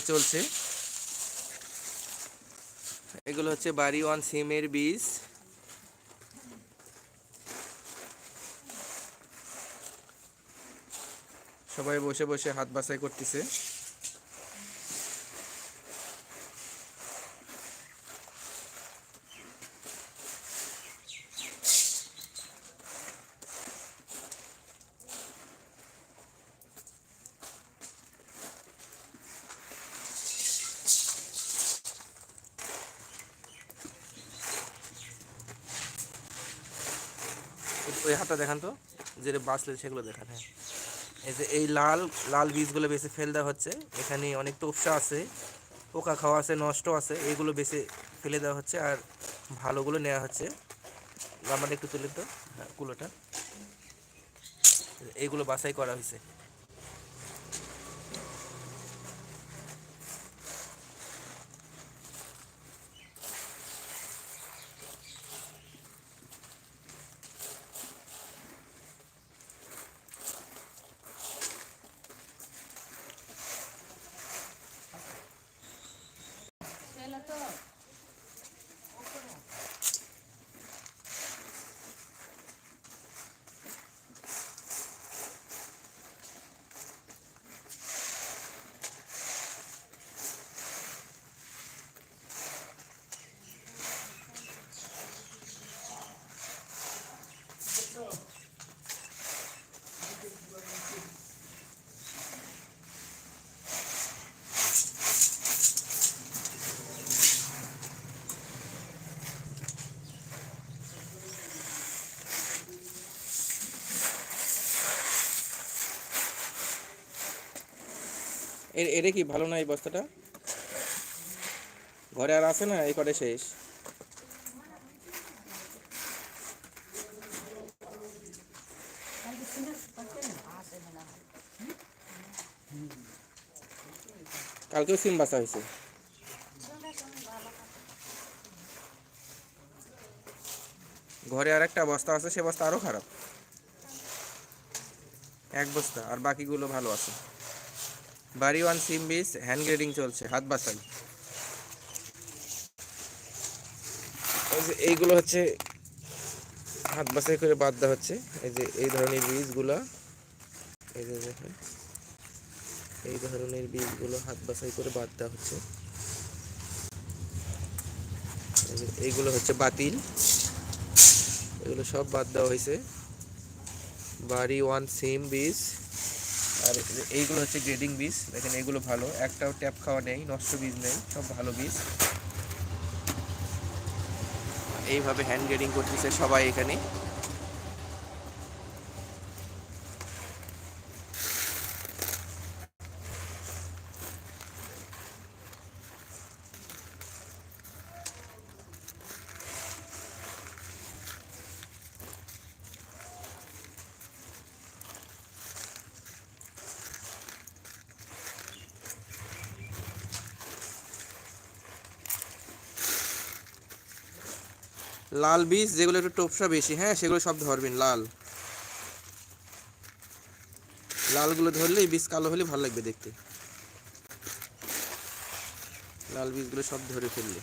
চলছে। এগুলো হচ্ছে বাড়ি ওয়ান সিমের বীজ। সবাই বসে বসে হাত বাছাই করতেছে। ওই হাতটা দেখান তো যেটা বাঁচলে সেগুলো দেখান হ্যাঁ। এই যে এই লাল লাল বীজগুলো বেশি ফেল দেওয়া হচ্ছে, এখানে অনেক টোপসা আছে, পোকা খাওয়া আছে, নষ্ট আছে এইগুলো বেশি ফেলে দেওয়া হচ্ছে আর ভালোগুলো নেওয়া হচ্ছে। আমার একটু তুলে তো হ্যাঁ কুলোটা। এইগুলো বাসাই করা হয়েছে। এটা কি ভালো না এই বস্তাটা? ঘরে আর আছে না? এই কটে শেষ। কালকেও সিম বাসা হয়েছে। ঘরে আর একটা বস্তা আছে, সে বস্তা আরও খারাপ। এক বস্তা, আর বাকিগুলো ভালো আছে। বাড়ি ওয়ান সিম বিস হ্যান্ড গ্রেডিং চলছে, হাত বাসাই এইগুলো হচ্ছে, হাত বাছাই করে বাদ দেওয়া হচ্ছে। এই যে এই ধরনের বীজগুলো এই যে দেখেন, এই ধরনের বীজগুলো হাত বাছাই করে বাদ দেওয়া হচ্ছে। এইগুলো হচ্ছে বাতিল। এগুলো সব বাদ দেওয়া হয়েছে। বাড়ি ওয়ান সিম বীজ আর এইগুলো হচ্ছে গ্রেডিং বীজ। দেখেন এগুলো ভালো। একটাও ট্যাপ খাওয়া নেই, নষ্ট বীজ নেই, সব ভালো বীজ। এইভাবে হ্যান্ড গ্রেডিং করতেছে সবাই এখানে। লাল বীজ, যেগুলো একটু টোপসা বেশি হ্যাঁ সেগুলো সব ধরবেন, লাল। লালগুলো ধরলে এই বীজ কালো হলে ভালো লাগবে দেখতে। লাল বীজগুলো সব ধরে ফেললে।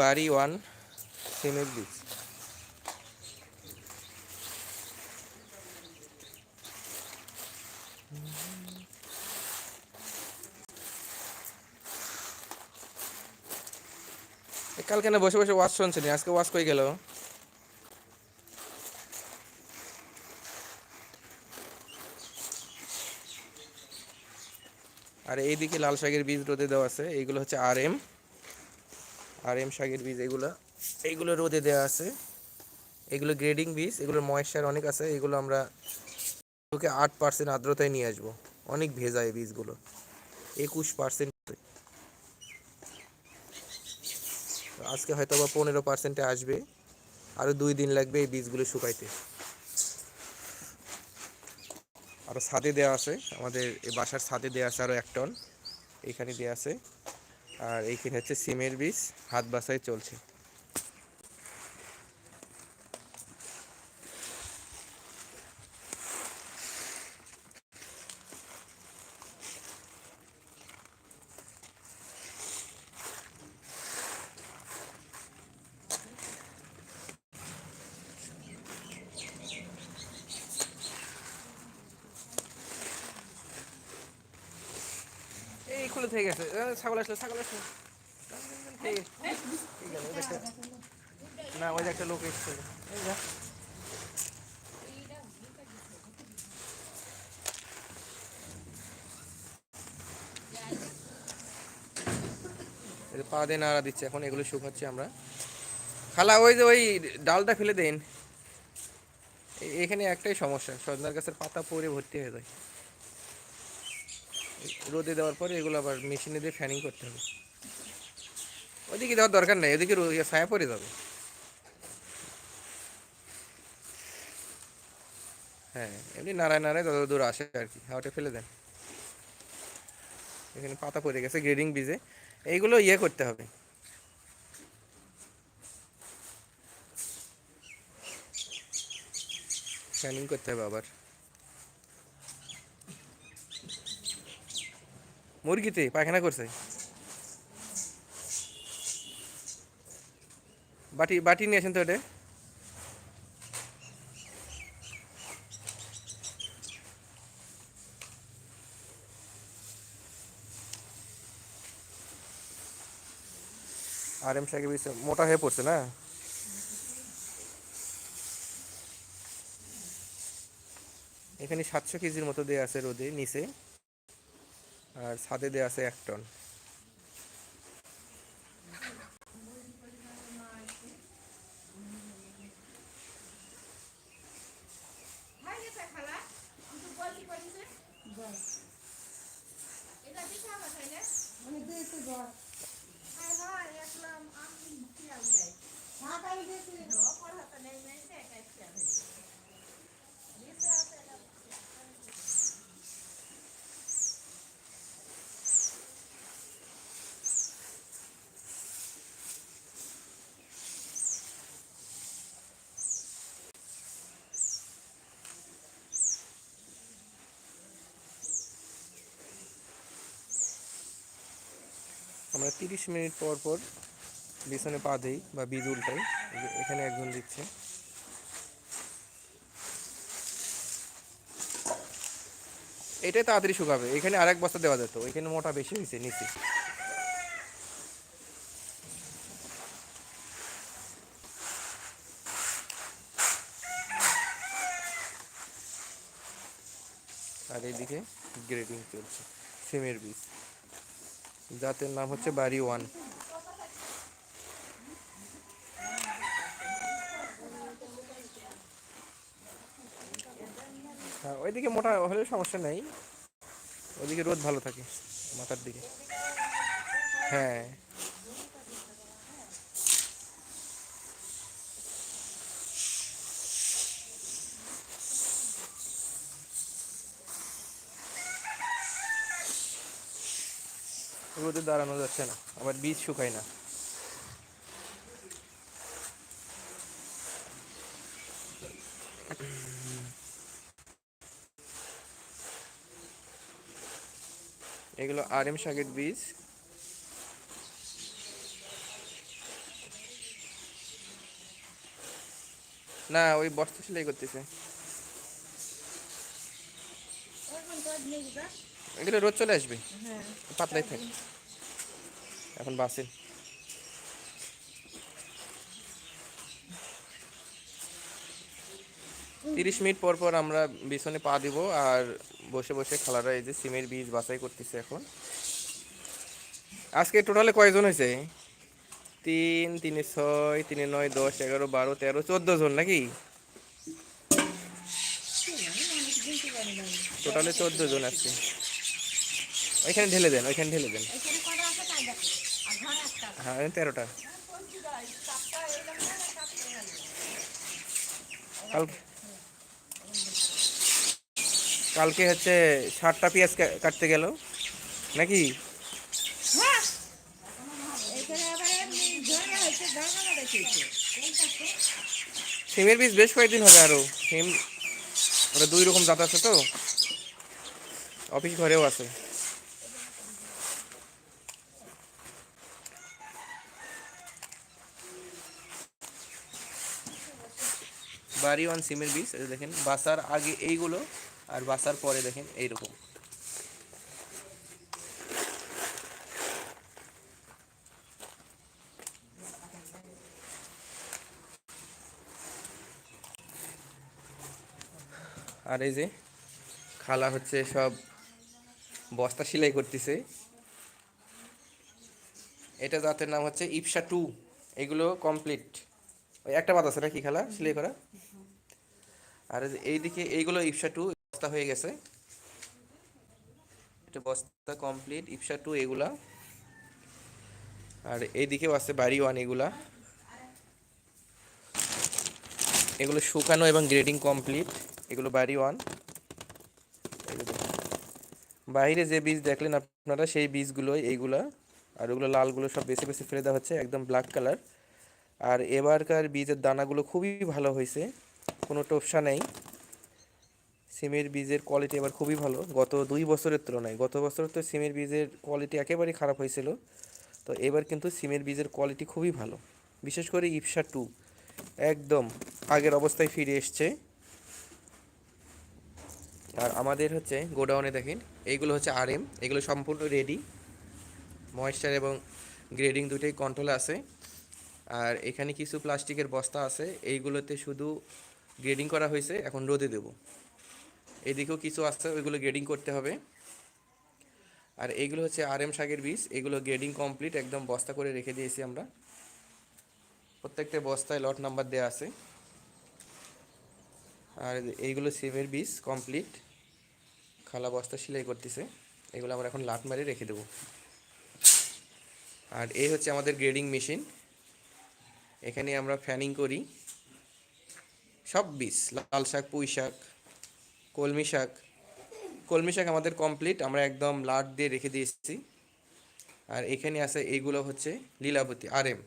বাড়ি ওয়ান, সিমের বীজ। কালকে না বসে বসে ওয়াশ শুনছিলি আজকে ওয়াশ কই গেল? আর এইদিকে লাল শাকের বীজ রোদে দেওয়া আছে, এইগুলো হচ্ছে আর এম আর এম শাকের বীজ, এগুলো, এইগুলো রোদে দেওয়া আছে। এগুলো গ্রেডিং বীজ, এগুলোর ময়েশ্চার অনেক আছে, এগুলো আমরা ওকে আট পার্সেন্ট আর্দ্রতায় নিয়ে আসব। অনেক ভেজা এই বীজগুলো। একুশ পার্সেন্ট আজকে হয়তো বা পনেরো পার্সেন্টে আসবে। আরও দুই দিন লাগবে এই বীজগুলো শুকাইতে। আরও ছাদে দেওয়া আছে, আমাদের এই বাসার ছাদে দেওয়া আছে আরও এক টন। এইখানে দেওয়া আছে। আর এইখানে হচ্ছে সিমের বীজ, হাত বাসায় চলছে এই খুলে থেকে গেছে এ, ছাগল আসলো ছাগল আসলো। না ওই একটা লোক যে। পা দিয়ে নাড়া দিচ্ছে, এখন এগুলো শুকাচ্ছি আমরা। খালা, ওই যে ওই ডালটা ফেলে দেন। এখানে একটাই সমস্যা, সজনার গাছের পাতা পরে ভর্তি হয়ে যায়। রোদে দেওয়ার পরে এগুলো আবার মেশিনে দিয়ে ফ্যানিং করতে হবে। ওইদিকে দেওয়ার দরকার নেই, ওদিকে ইয়ে ছায়া পড়ে যাবে। হ্যাঁ এমনি নাড়ায় নাড়ায় যত দূর আসে আর কি, হাওয়াটা ফেলে দেন। এখানে পাতা পড়ে গেছে গ্রেডিং বীজে, এইগুলো ইয়ে করতে হবে। ফ্যানিং করতে হবে আবার। মুরগিতে পায়খানা করছে। বাটি বাটি নিয়ে আসেন তো ওটা আর এম সাহেব মোটা হয়ে পড়ছে না? এখানে সাতশো কেজির মতো দেওয়া আছে রোদে, নিচে। আর ছাদে দেওয়া আছে এক টন। আমরা তিরিশ মিনিট পর পর বিছানে পা দিই বা বীজ উল্টাই এখানে একজন দিচ্ছে। এটাই তাড়াতাড়ি শুকাবে। এখানে আরেক বস্তা দেওয়া যেত, এখানে মোটা বেশি হয়েছে, নিচে। আর এইদিকে গ্রেডিং চলছে, সিমের বীজ। জাতের নাম হচ্ছে বাড়ি ওয়ান। হ্যাঁ ওইদিকে মোটা হলে সমস্যা নেই। ওইদিকে রোদ ভালো থাকে, মাথার দিকে। হ্যাঁ। রোদে দাঁড়ানো যাচ্ছে না, আবার বীজ শুকায় না। এগুলো আর এম শাকের বীজ। না, ওই বস্তা সেলাই করতেছে। এগুলো রোদ চলে আসবে? পাতলাই থাক। এখন বাসে। তিরিশ মিনিট পর পর আমরা বিছনে পা দিব আর বসে বসে খালারা এই যে সিমের বীজ বাছাই করতেছে এখন। আজকে টোটালে কয়জন হয়েছে? তিন তিনে ছয় তিনে নয় দশ এগারো বারো তেরো চোদ্দ জন নাকি? টোটালে চোদ্দ জন আছে ওইখানে ঢেলে দেন ওইখানে ঢেলে দেন। হ্যাঁ তেরোটা। কাল কালকে হচ্ছে ষাটটা পেঁয়াজ কাটতে গেল নাকি? সিমের বীজ বেশ কয়েকদিন হবে আরও। সিম ওটা দুই রকম জাত আছে তো। অফিস ঘরেও আছে। বাড়ি ওয়ান সিমের বীজ দেখেন, বাসার আগে এইগুলো আর বাসার পরে দেখেন এইরকম। আর এই যে খালা হচ্ছে সব বস্তা সেলাই করতেছে। এটা জাতের নাম হচ্ছে ইপসা টু, এগুলো কমপ্লিট ওই একটা বাদ আছে নাকি খালা সেলাই করা? আর এইদিকে এইগুলো ইপসা টু বস্তা হয়ে গেছে। এটা বস্তা কমপ্লিট ইপসা টু এগুলা। আর এইদিকেও আছে বাড়ি ওয়ান এগুলা। এগুলো শুকানো এবং গ্রেডিং কমপ্লিট, এগুলো বাড়ি ওয়ান। বাইরে যে বীজ দেখলেন আপনারা, সেই বীজগুলোই এইগুলা, আর ওগুলো লালগুলো সব বেছে বেছে ফেলে দেওয়া হচ্ছে, একদম ব্ল্যাক কালার আর এবারকার বীজের দানাগুলো খুবই ভালো হয়েছে। কোনো টোপসা নেই। সিমের বীজের কোয়ালিটি এবার খুবই ভালো। গত দুই বছরের তুলনায়, গত বছর তো সিমের বীজের কোয়ালিটি একেবারেই খারাপ হয়েছিল। তো এবার কিন্তু সিমের বীজের কোয়ালিটি খুবই ভালো। বিশেষ করে ইপসা টু একদম আগের অবস্থায় ফিরে এসছে। আর আমাদের হচ্ছে গোডাউনে দেখেন এইগুলো হচ্ছে আর এম এগুলো সম্পূর্ণ রেডি ময়েশ্চার এবং গ্রেডিং দুটোই কন্ট্রোলে আছে। আর এখানে কিছু প্লাস্টিকের বস্তা আছে। এইগুলোতে শুধু গ্রেডিং করা হয়েছে, এখন রোদে দেব। এদিকেও কিছু আছে, ওইগুলো গ্রেডিং করতে হবে। আর এইগুলো হচ্ছে আর এম শাকের বীজ, এগুলো গ্রেডিং কমপ্লিট একদম বস্তা করে রেখে দিয়েছি আমরা। প্রত্যেকটা বস্তায় লট নাম্বার দেওয়া আছে। আর এইগুলো সিমের বীজ কমপ্লিট খালা বস্তা সেলাই করতেছে, এগুলো আমরা এখন লাট মারে রেখে দেবো। আর এই হচ্ছে আমাদের গ্রেডিং মেশিন এখানে আমরা ফ্যানিং করি। সব বীজ, লাল শাক, পুঁই শাক, কলমি শাক। কলমি শাক আমাদের কমপ্লিট আমরা একদম লাট দিয়ে রেখে দিয়েছি। আর এখানে আছে এইগুলো হচ্ছে লীলাবতী আর এম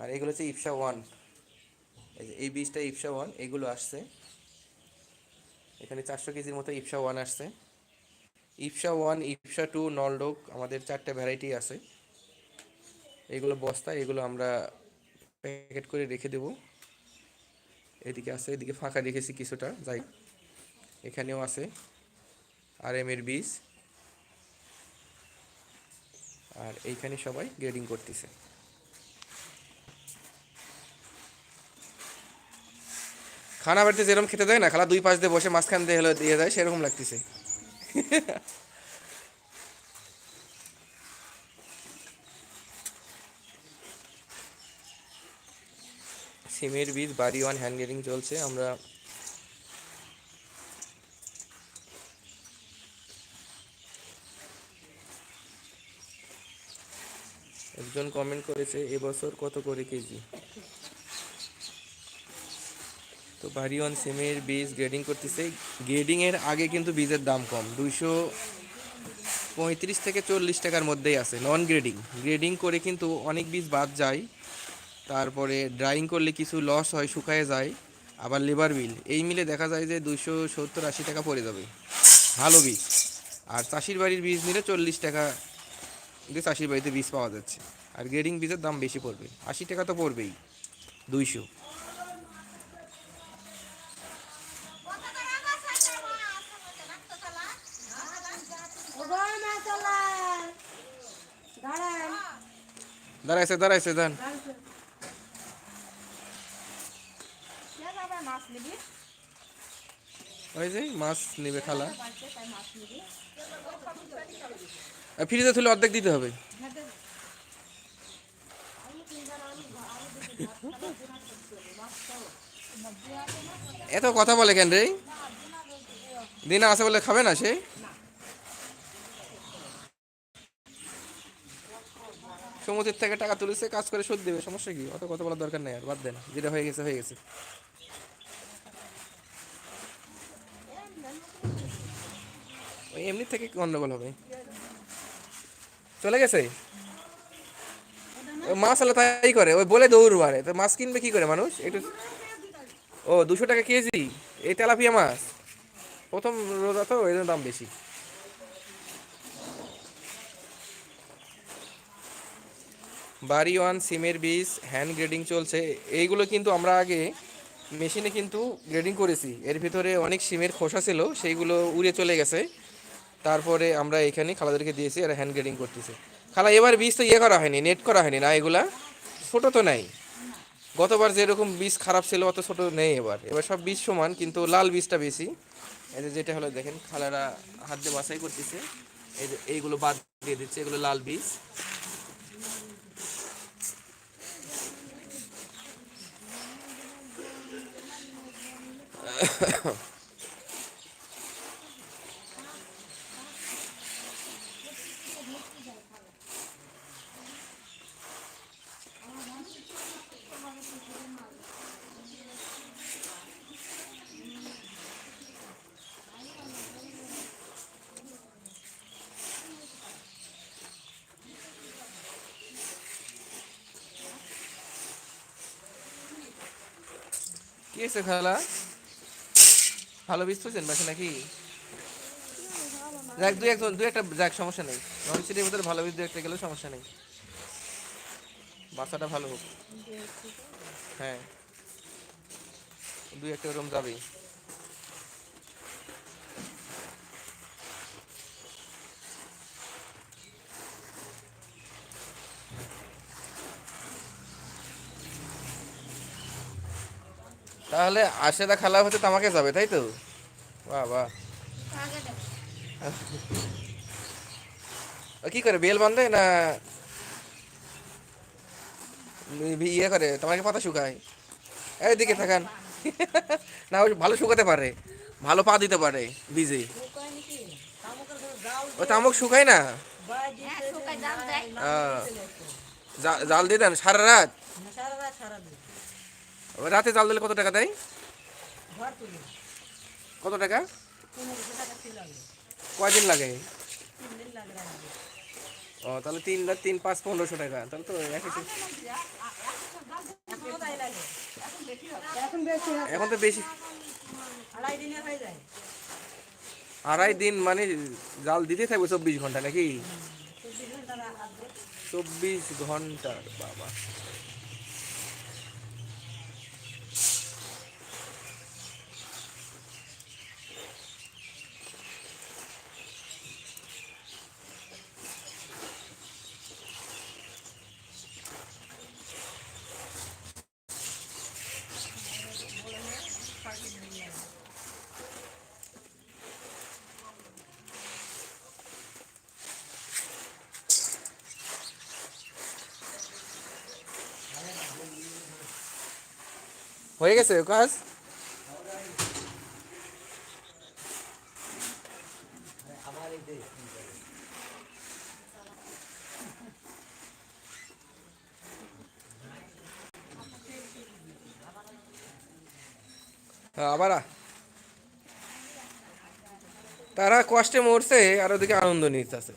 আর এগুলো হচ্ছে ইপসা ওয়ান। এই বীজটা ইপসা ওয়ান, এগুলো আসছে। এখানে চারশো কেজির মতো ইপসা ওয়ান আসছে। ইপসা ওয়ান, ইপসা টু, নলডোক, আমাদের চারটে ভ্যারাইটি আছে। এগুলো বস্তা, এগুলো আমরা প্যাকেট করে রেখে দেব। এদিকে আছে, এদিকে ফাঁকা রেখেছি কিছুটা, যাই এখানেও আছে। আর এম এর বীজ। আর এইখানে সবাই গ্রেডিং করতেছে। খানা বাড়িতে যেরকম খেতে দেয় না, খালা দুই পাশ দিয়ে বসে মাঝখান দিয়ে হলো দিয়ে দেয়, সেরকম লাগতেছে। সিমের বীজ বাড়ি ওয়ান হ্যান্ড গেডিং চলছে, আমরা একজন কমেন্ট করেছে, এবছর কত করে কেজি তো বাড়ি ওয়ান সিমের বীজ গ্রেডিং করতেছে গ্রেডিংয়ের আগে কিন্তু বীজের দাম কম, দুইশো পঁয়ত্রিশ থেকে চল্লিশ টাকার মধ্যেই আছে নন গ্রেডিং গ্রেডিং করে কিন্তু অনেক বীজ বাদ যায়। তারপরে ড্রাইং করলে কিছু লস হয় শুকায় যায় আবার লেবার বিল এই মিলে দেখা যায় যে দুইশো সত্তর আশি টাকা পড়ে যাবে। ভালো বীজ। আর চাষির বাড়ির বীজ নিলে চল্লিশ টাকা দিয়ে চাষির বাড়িতে বীজ পাওয়া যাচ্ছে। আর গ্রেডিং বীজের দাম বেশি পড়বে। আশি টাকা তো পড়বেই। দুইশো। দাঁড়াইছে দাঁড়াইছে দান ওই যে মাছ নেবে খালা ফ্রিজে তুলে অর্ধেক দিতে হবে। এত কথা বলে কেন রে? দিনা আছে বলে খাবে না সে? সমুদ্রের থেকে টাকা তুলেছে কাজ করে শোধ দেবে সমস্যা কি? অত কথা বলার দরকার নেই আর বাদ দেন যেটা হয়ে গেছে হয়ে গেছে। এমনি থেকে গন্ডগোল হবে? চলে গেছে? মাছ আলা তাই করে, ওই বলে দৌড় মারে। তো মাছ কিনবে কি করে মানুষ? একটু ও, দুশো টাকা কেজি? এই তেলাপিয়া মাছ। প্রথম রোজা তো, এর দাম বেশি। বাড়ি ওয়ান, সিমের বীজ হ্যান্ড গ্রেডিং চলছে। এইগুলো কিন্তু আমরা আগে মেশিনে কিন্তু গ্রেডিং করেছি। এর ভিতরে অনেক সিমের খোসা ছিল, সেইগুলো উড়ে চলে গেছে। তারপরে আমরা এখানে খালাদেরকে দিয়েছি আর হ্যান্ড গ্রেডিং করতেছে। খালা, এবার বীজ তো ইয়ে করা হয়নি নেট করা হয়নি না, এগুলা ছোট তো নাই। গতবার যেরকম বীজ খারাপ ছিল, অত ছোট নেই এবার। এবার সব বীজ সমান, কিন্তু লাল বীজটা বেশি। এই যেটা হলো, দেখেন, খালারা হাত দিয়ে বাছাই করতেছে। এই যে এইগুলো বাদ দিয়ে দিচ্ছে, এগুলো লাল বীজ। কি হয়েছে খালা? ভালো বীজ পেয়েছেন বাসে নাকি? যাক, দুই একজন, দুই একটা, যাক, সমস্যা নেই। নন সিটির ভিতরে ভালো বীজ দু একটা গেলেও সমস্যা নেই। বাসাটা ভালো হোক। হ্যাঁ। দুই একটা ওরকম যাবেই। তাহলে আশেদা খালা হতে তামাকে যাবে তাই তো? বাহ বাহ ও কি করে বেল বাঁধে না ইয়ে করে তোমাকে পাতা শুকায়? এইদিকে থাকান। না ও ভালো শুকাতে পারে ভালো পা দিতে পারে বীজে ও তামুক শুকায় না? আহ, জাল দিয়ে দেন সারা রাত? রাতে জাল দিলে কত টাকা দেয়? কত টাকা? কয়দিন লাগে? ও, তাহলে তিন তিন, পাঁচ, পনেরোশো টাকা। তাহলে তো এখন তো বেশি। আড়াই দিনে মানে জাল দিতে থাকবে চব্বিশ ঘণ্টা নাকি? চব্বিশ ঘণ্টার বাবা। হয়ে গেছে কাজ? হ্যাঁ, আবার। তারা কষ্টে মরছে আর ওদিকে আনন্দ নিতেছে।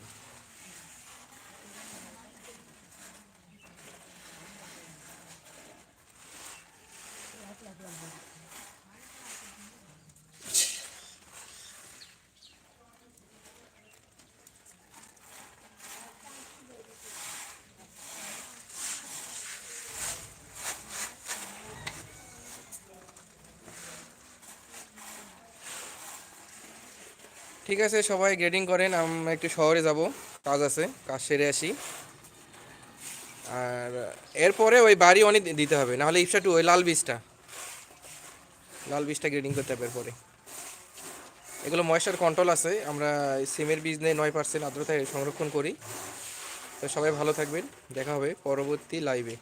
ঠিক আছে, সবাই গ্রেডিং করেন আমরা একটু শহরে যাব, কাজ আছে, কাজ সেরে আসি। আর এরপরে ওই বাড়ি অনেক দিতে হবে, নাহলে ইপসা টু, ওই লাল বীজটা। লাল বীজটা গ্রেডিং করতে হবে এরপরে। এগুলো ময়েশ্চার কন্ট্রোল আছে, আমরা সিমের বীজ নিয়ে নয় পার্সেন্ট আর্দ্রতায় সংরক্ষণ করি। তো সবাই ভালো থাকবেন, দেখা হবে পরবর্তী লাইভে